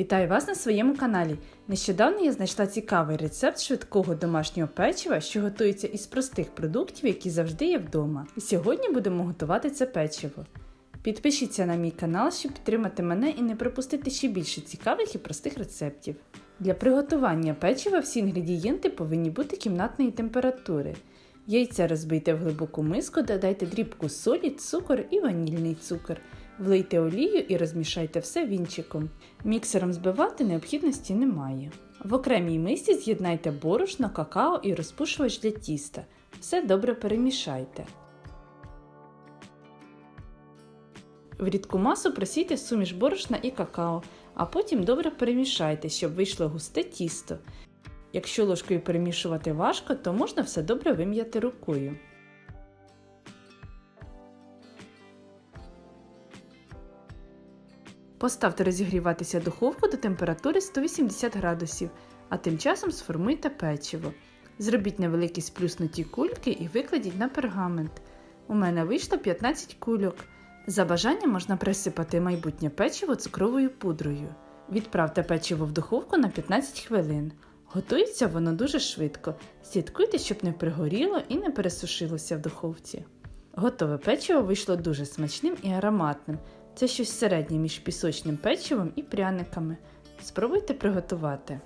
Вітаю вас на своєму каналі. Нещодавно я знайшла цікавий рецепт швидкого домашнього печива, що готується із простих продуктів, які завжди є вдома. І сьогодні будемо готувати це печиво. Підпишіться на мій канал, щоб підтримати мене і не пропустити ще більше цікавих і простих рецептів. Для приготування печива всі інгредієнти повинні бути кімнатної температури. Яйця розбийте в глибоку миску, додайте дрібку солі, цукор і ванільний цукор. Влийте олію і розмішайте все вінчиком. Міксером збивати необхідності немає. В окремій мисці з'єднайте борошно, какао і розпушувач для тіста. Все добре перемішайте. В рідку масу просійте суміш борошна і какао, а потім добре перемішайте, щоб вийшло густе тісто. Якщо ложкою перемішувати важко, то можна все добре вим'яти рукою. Поставте розігріватися духовку до температури 180 градусів, а тим часом сформуйте печиво. Зробіть невеликі сплюснуті кульки і викладіть на пергамент. У мене вийшло 15 кульок. За бажанням можна присипати майбутнє печиво цукровою пудрою. Відправте печиво в духовку на 15 хвилин. Готується воно дуже швидко. Слідкуйте, щоб не пригоріло і не пересушилося в духовці. Готове печиво вийшло дуже смачним і ароматним. Це щось середнє між пісочним печивом і пряниками. Спробуйте приготувати.